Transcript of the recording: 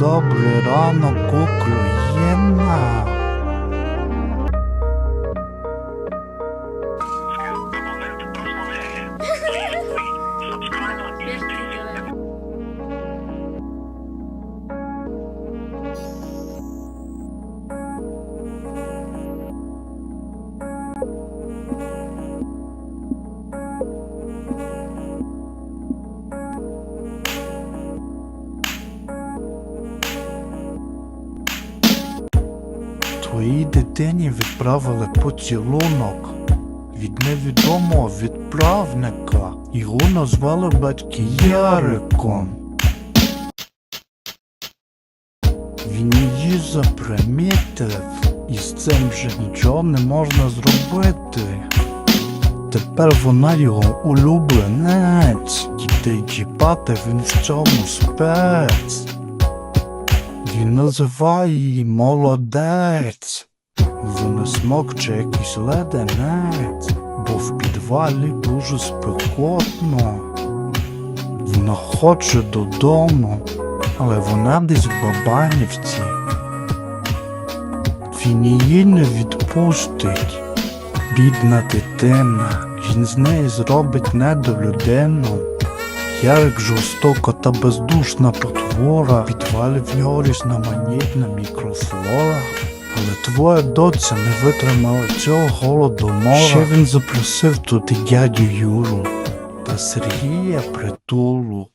Добрий ранок, Україна. Твоїй дитині відправили поцілунок від невідомого відправника. Його назвали батьки Яриком. Він її запримітив, і з цим вже нічого не можна зробити. Тепер вона його улюбленець. Дітей чіпати він в цьому спец. Він її молодець. Вона смокче якийсь леденець, бо в підвалі дуже спекотно. Вона хоче додому, але вона десь в Бабанівці. Він її не відпустить. Бідна дитина, він з неї зробить недолюдину. Ярик жорстоко та бездушна потвора, підвалив нього різноманітна мікрофлора. Але твоя доця не витримала цього голодомора. Ще він запросив туди дядю Юру та Сергія притулу.